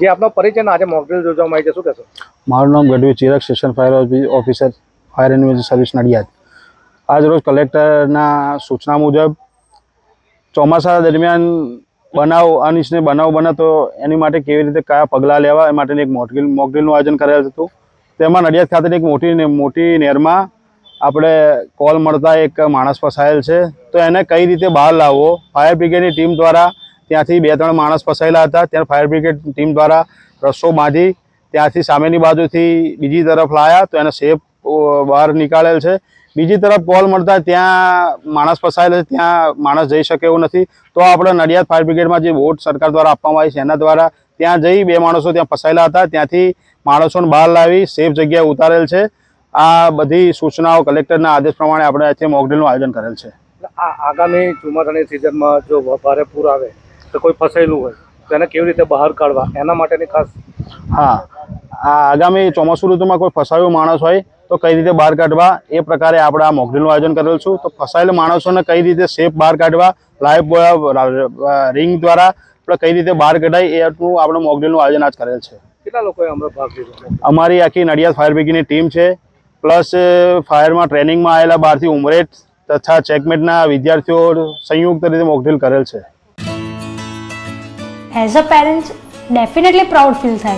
જે આપનો પરિચય આજે મોકડ્રીલ યોજવામાં આવી છે. શું કહેશો? મારું નામ Gadhvi Chirag station fire officer, fire and service Nadiad. આજ રોજ કલેક્ટરના સૂચના મુજબ ચોમાસા દરમિયાન બનાવ, અનિચ્છનીય બનાવ બને તો એની માટે કેવી રીતે કયા પગલાં લેવા એ માટેની એક મોકડ્રીલ, મોકડ્રીલનું આયોજન કરેલ હતું. તેમાં નડિયાદ ખાતેની એક મોટી મોટી નહેરમાં આપણે કોલ મળતા એક માણસ ફસાયેલ છે. તો એને કઈ રીતે બહાર લાવવો? ફાયર બ્રિગેડની ટીમ દ્વારા ત્યાંથી બે, ત્રણ માણસ ફસાયેલા હતા. ત્યાં ફાયર બ્રિગેડ ટીમ દ્વારા રસ્સો બાંધી ત્યાંથી સામેની બાજુથી બીજી તરફ લાયા તો એને સેફ બહાર નીકાળેલ છે. બીજી તરફ કોલ મળતા ત્યાં માણસ ફસાયેલા છે, ત્યાં માણસ જઈ શકે એવું નથી. તો આપણે નડિયાદ ફાયર બ્રિગેડમાં જે બોટ સરકાર દ્વારા આપવામાં આવી છે, એના દ્વારા ત્યાં જઈ બે માણસો ત્યાં ફસાયેલા હતા. ત્યાંથી માણસોને બહાર લાવી સેફ જગ્યાએ ઉતારેલ છે. આ બધી સૂચનાઓ કલેક્ટરના આદેશ પ્રમાણે આપણે આજે મોકડ્રીલનું આયોજન કરેલ છે. આગામી ચોમાસાની સિઝનમાં જો ભારે પૂર આવે તો કોઈ ફસાયેલું હોય તો એને કેવી રીતે બહાર કાઢવા? એના માટેની ખાસ હા. આ આગામી ચોમાસુ ઋતુમાં કોઈ ફસાયો માણસ હોય તો કઈ રીતે બહાર કાઢવા? એ પ્રકારે આપણે આ મોકડ્રીલનું આયોજન કરેલું છું. તો ફસાયેલા માણસોને કઈ રીતે સેફ બહાર કાઢવા? લાઈફ રિંગ દ્વારા આપણે કઈ રીતે બહાર કઢાય? એનું આપણે મોકડ્રીલનું આયોજન આજ કરેલ છે. કેટલા લોકોએ હમણાં ભાગ લીધો? અમારી આખી નડિયાદ ફાયર બ્રિગેડની ટીમ છે. પ્લસ ફાયરમાં ટ્રેનિંગમાં આવેલા બહારથી ઉમરેટ તથા ચેકમેટના વિદ્યાર્થીઓ સંયુક્ત રીતે મોકડ્રીલ કરેલ છે. As a parents definitely proud feel થાય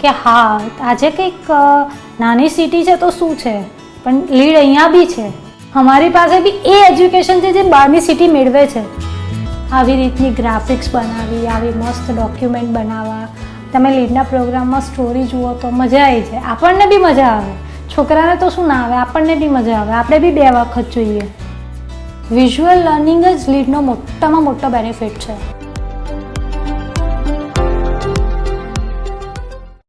કે હા, આજે કંઈક નાની સિટી છે તો શું છે? પણ લીડ અહીંયા બી છે. અમારી પાસે બી એ એજ્યુકેશન છે જે બહારની સિટી મેળવે છે. આવી રીતની ગ્રાફિક્સ બનાવી, આવી મસ્ત ડોક્યુમેન્ટ બનાવવા. તમે લીડના પ્રોગ્રામમાં સ્ટોરી જુઓ તો મજા આવી જાય. આપણને બી મજા આવે. છોકરાને તો શું ના આવે, આપણને બી મજા આવે. આપણે બી બે વખત જોઈએ. વિઝ્યુઅલ લર્નિંગ જ લીડનો મોટામાં મોટો બેનિફિટ છે.